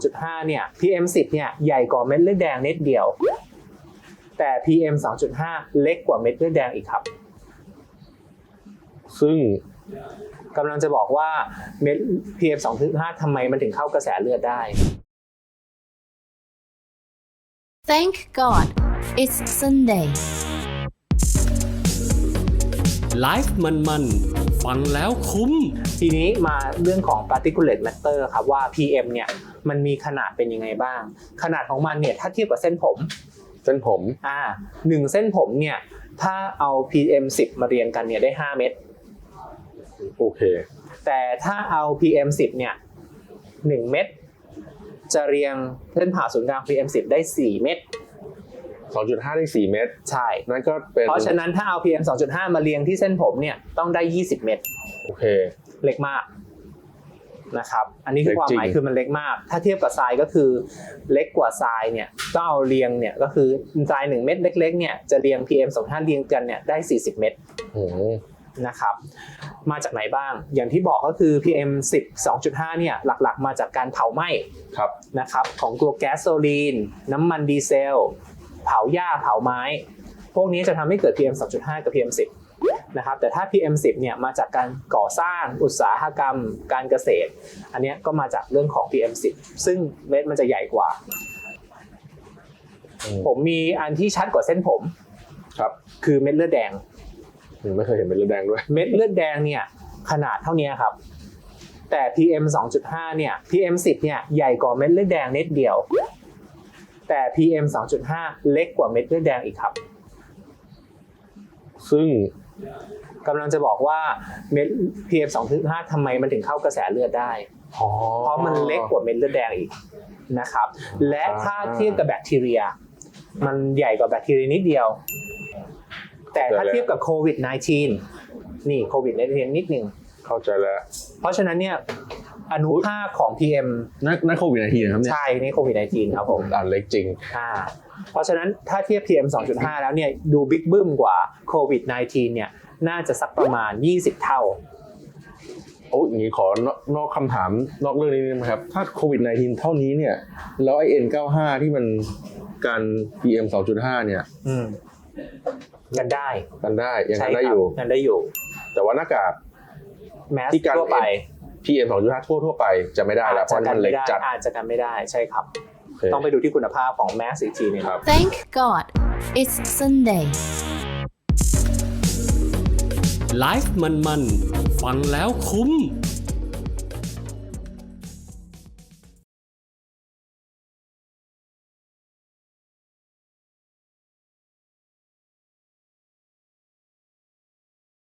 2.5 เนี่ย PM 10เนี่ยใหญ่กว่าเม็ดเลือดแดงนิดเดียว แต่ PM 2.5 เล็กกว่าเม็ดเลือดแดงอีกครับ ซึ่งกำลังจะบอกว่าเม็ด PM 2.5ทำไมมันถึงเข้ากระแสเลือดได้ Thank God it's Sunday ไลฟ์มันๆ ฟังแล้วคุ้ม ทีนี้มาเรื่องของ particulate matter ครับว่า PM เนี่ยมันมีขนาดเป็นยังไงบ้าง ขนาดของมันเนี่ยถ้าเทียบกับเส้นผม เส้นผมอ่าหนึ่งเส้นผมเนี่ยถ้าเอา PM 10 มาเรียงกันเนี่ยได้ 5 เม็ดโอเค แต่ถ้าเอา PM 10เนี่ย1เม็ดจะเรียงเส้นผ่าศูนย์กลาง PM 10 ได้ 4 เม็ด 2.5ได้4เมตร ใช่ นั่นก็เป็น เพราะฉะนั้นถ้าเอา PM 2.5 มาเรียงที่เส้นผมเนี่ยต้องได้ 20 เม็ดโอเค เล็กมากนะครับ อันนี้คือเล็กความจริงหมายคือมันเล็กมาก ถ้าเทียบกับทรายก็คือเล็กกว่าทรายเนี่ยต้องเอาเรียงเนี่ยก็คือทราย1เม็ดเล็กๆเนี่ยจะเรียง PM 2.5เรียงกันเนี่ยได้ 40 เม็ดโอ้โหนะครับ มาจากไหนบ้าง อย่างที่บอกก็คือ PM 10 2.5 เนี่ยหลักๆ มาจากการเผาไหม้ครับนะครับของตัวแก๊สโซลีน น้ำมันดีเซล เผาหญ้าเผาไม้ พวกนี้จะทำให้เกิด PM 2.5 กับ PM 10นะครับแต่ถ้า PM 10เนี่ยมาจากการก่อสร้างอุตสาหกรรม การเกษตร อันเนี้ยก็มาจากเรื่องของ PM 10ซึ่งเม็ดมันจะใหญ่กว่าอืมผมมีอันที่ชัดกว่าเส้นผมครับ คือเม็ดเลือดแดงยังไม่เคยเห็นเป็นเลือดแดงด้วย เม็ดเลือดแดงเนี่ยขนาดเท่านี้ครับ แต่ PM 2.5 เนี่ย PM 10 เนี่ยใหญ่กว่าเม็ดเลือดแดงนิดเดียว แต่ PM 2.5 เล็กกว่าเม็ดเลือดแดงอีกครับ ซึ่งกำลังจะบอกว่าเม็ด PM 2.5ทำไมมันถึงเข้ากระแสเลือดได้อ๋อเพราะมันเล็กกว่าเม็ดเลือดแดงอีกนะครับ และถ้าเทียบกับแบคทีเรีย มันใหญ่กว่าแบคทีเรียนิดเดียว แต่ถ้าเทียบกับโควิด -19 นี่โควิด -19 นิดหนึ่งเข้าใจแล้ว เพราะฉะนั้นเนี่ย อนุภาคของ PM นั่นนั่นโควิดนาทีนะครับเนี่ยใช่นี่โควิด -19 ครับผมอ่านเล็กจริงอ่าเพราะฉะนั้นถ้าเทียบ PM 2.5 แล้วเนี่ยดูบิ๊กบึ้มกว่าโควิด -19 เนี่ยน่าจะสักประมาณ 20 เท่าโอ้ยอย่างนี้ขอนอกนอกคำถามนอกเรื่องนี้นิดนะครับ ถ้าโควิด -19 เท่านี้เนี่ย แล้วไอ N95 ที่มันการ PM 2.5 เนี่ยอืมกันได้กันได้ยังใช่กันคได้รัอยู่ กันได้อยู่ แต่ว่าหน้ากากแมสที่กันทั่วไป PM 2.5ทั่วทั่วๆไปจะไม่ได้แล้วเพราะอาจจะกัมันนเล็ไม่กได้จัดอาจจะกันไม่ได้ใช่ครับโอเคต้องไปดูที่คุณภาพของแมสอีกทีหนึงครับ Thank God it's Sunday ไลฟ์มันๆ ฟังแล้วคุ้ม